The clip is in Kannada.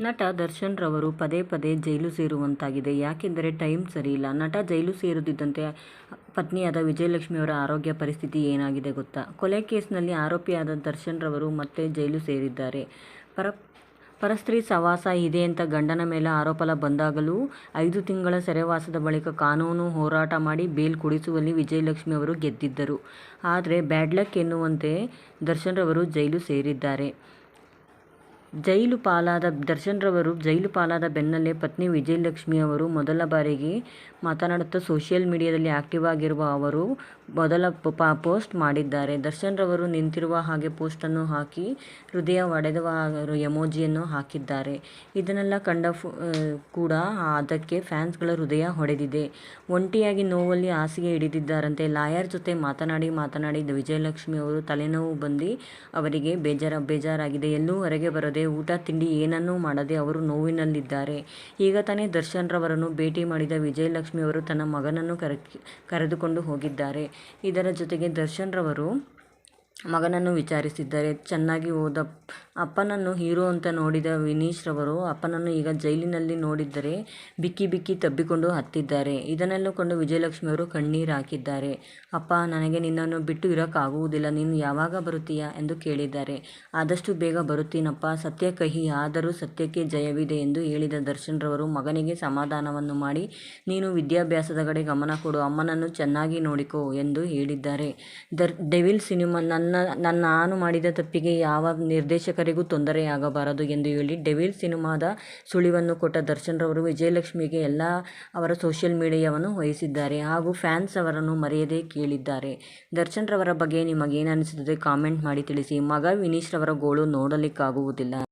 ನಟ ದರ್ಶನ್ ರವರು ಪದೇ ಪದೇ ಜೈಲು ಸೇರುವಂತಾಗಿದೆ. ಯಾಕೆಂದರೆ ಟೈಮ್ ಸರಿಯಿಲ್ಲ. ನಟ ಜೈಲು ಸೇರುತ್ತಿದ್ದಂತೆ ಪತ್ನಿಯಾದ ವಿಜಯಲಕ್ಷ್ಮಿ ಅವರ ಆರೋಗ್ಯ ಪರಿಸ್ಥಿತಿ ಏನಾಗಿದೆ ಗೊತ್ತಾ? ಕೊಲೆ ಕೇಸ್ನಲ್ಲಿ ಆರೋಪಿಯಾದ ದರ್ಶನ್ ರವರು ಮತ್ತೆ ಜೈಲು ಸೇರಿದ್ದಾರೆ. ಪರ, ಪರಸ್ತ್ರೀ ಸವಾಸ ಇದೆ ಅಂತ ಗಂಡನ ಮೇಲೆ ಆರೋಪಲ ಬಂದಾಗಲೂ ಐದು ತಿಂಗಳ ಸೆರೆವಾಸದ ಬಳಿಕ ಕಾನೂನು ಹೋರಾಟ ಮಾಡಿ ಬೇಲ್ ಕೊಡಿಸುವಲ್ಲಿ ವಿಜಯಲಕ್ಷ್ಮಿ ಅವರು ಗೆದ್ದಿದ್ದರು. ಆದರೆ ಬ್ಯಾಡ್ಲಕ್ ಎನ್ನುವಂತೆ ದರ್ಶನ್ ರವರು ಜೈಲು ಸೇರಿದ್ದಾರೆ. ಜೈಲು ಪಾಲಾದ ದರ್ಶನ್ ರವರು ಜೈಲು ಪಾಲಾದ ಬೆನ್ನಲ್ಲೇ ಪತ್ನಿ ವಿಜಯಲಕ್ಷ್ಮಿ ಅವರು ಮೊದಲ ಬಾರಿಗೆ ಮಾತನಾಡುತ್ತಾ ಸೋಷಿಯಲ್ ಮೀಡಿಯಾದಲ್ಲಿ ಆಕ್ಟಿವ್ ಆಗಿರುವ ಅವರು ಮೊದಲ ಪೋಸ್ಟ್ ಮಾಡಿದ್ದಾರೆ. ದರ್ಶನ್ ರವರು ನಿಂತಿರುವ ಹಾಗೆ ಪೋಸ್ಟ್ ಅನ್ನು ಹಾಕಿ ಹೃದಯ ಒಡೆದವ ಎಮೋಜಿಯನ್ನು ಹಾಕಿದ್ದಾರೆ. ಇದನ್ನೆಲ್ಲ ಕಂಡ ಕೂಡ ಅದಕ್ಕೆ ಫ್ಯಾನ್ಸ್ಗಳ ಹೃದಯ ಹೊಡೆದಿದೆ ಒಂಟಿಯಾಗಿ ನೋವಲ್ಲಿ ಹಾಸಿಗೆ ಹಿಡಿದಿದ್ದಾರಂತೆ. ಲಾಯರ್ ಜೊತೆ ಮಾತನಾಡಿ ಮಾತನಾಡಿ ವಿಜಯಲಕ್ಷ್ಮಿ ಅವರು ತಲೆನೋವು ಬಂದು ಅವರಿಗೆ ಬೇಜಾರ, ಬೇಜಾರಾಗಿದೆ. ಎಲ್ಲೂ ಹೊರಗೆ ಬರದೆ ಊಟ, ತಿಂಡಿ ಏನನ್ನೂ ಮಾಡದೆ ಅವರು ನೋವಿನಲ್ಲಿದ್ದಾರೆ. ಈಗ ತಾನೇ ದರ್ಶನ್ ರವರನ್ನು ಭೇಟಿ ಮಾಡಿದ ವಿಜಯಲಕ್ಷ್ಮಿ ಅವರು ತನ್ನ ಮಗನನ್ನು ಕರೆದುಕೊಂಡು ಹೋಗಿದ್ದಾರೆ. ಇದರ ಜೊತೆಗೆ ದರ್ಶನ್ರವರು ಮಗನನ್ನು ವಿಚಾರಿಸಿದ್ದಾರೆ. ಚೆನ್ನಾಗಿ ಓದ ಅಪ್ಪನನ್ನು ಹೀರೋ ಅಂತ ನೋಡಿದ ವಿನೀಶ್ ರವರು ಅಪ್ಪನನ್ನು ಈಗ ಜೈಲಿನಲ್ಲಿ ನೋಡಿದರೆ ಬಿಕ್ಕಿ ಬಿಕ್ಕಿ ತಬ್ಬಿಕೊಂಡು ಅತ್ತಿದ್ದಾರೆ. ಇದನ್ನೆಲ್ಲ ಕಂಡು ವಿಜಯಲಕ್ಷ್ಮಿಯವರು ಕಣ್ಣೀರು ಹಾಕಿದ್ದಾರೆ. ಅಪ್ಪ, ನನಗೆ ನಿನ್ನನ್ನು ಬಿಟ್ಟು ಇರೋಕ್ಕಾಗುವುದಿಲ್ಲ. ನೀನು ಯಾವಾಗ ಬರುತ್ತೀಯಾ ಎಂದು ಕೇಳಿದ್ದಾರೆ. ಆದಷ್ಟು ಬೇಗ ಬರುತ್ತೀನಪ್ಪ ಸತ್ಯ ಕಹಿ, ಆದರೂ ಸತ್ಯಕ್ಕೆ ಜಯವಿದೆ ಎಂದು ಹೇಳಿದ ದರ್ಶನ್ ರವರು ಮಗನಿಗೆ ಸಮಾಧಾನವನ್ನು ಮಾಡಿ, ನೀನು ವಿದ್ಯಾಭ್ಯಾಸದ ಕಡೆ ಗಮನ ಕೊಡು. ಅಮ್ಮನನ್ನು ಚೆನ್ನಾಗಿ ನೋಡಿಕೋ ಎಂದು ಹೇಳಿದ್ದಾರೆ. ದರ್ ಡೆವಿಲ್ ಸಿನಿಮಾ ನನ್ನ ನಾನು ಮಾಡಿದ ತಪ್ಪಿಗೆ ಯಾವ ನಿರ್ದೇಶಕರಿಗೂ ತೊಂದರೆಯಾಗಬಾರದು ಎಂದು ಹೇಳಿ ಡೆವಿಲ್ ಸಿನಿಮಾದ ಸುಳಿವನ್ನು ಕೊಟ್ಟ ದರ್ಶನ್ ರವರು ವಿಜಯಲಕ್ಷ್ಮಿಗೆ ಎಲ್ಲ ಅವರ ಸೋಶಿಯಲ್ ಮೀಡಿಯಾವನ್ನು ವಹಿಸಿದ್ದಾರೆ ಹಾಗೂ ಫ್ಯಾನ್ಸ್ ಅವರನ್ನು ಮರೆಯದೆ ಕೇಳಿದ್ದಾರೆ. ದರ್ಶನ್ ರವರ ಬಗ್ಗೆ ನಿಮಗೇನನಿಸುತ್ತದೆ ಕಾಮೆಂಟ್ ಮಾಡಿ ತಿಳಿಸಿ. ಮಗ ವಿನೀಶ್ ರವರ ಗೋಳು ನೋಡಲಿಕ್ಕಾಗುವುದಿಲ್ಲ.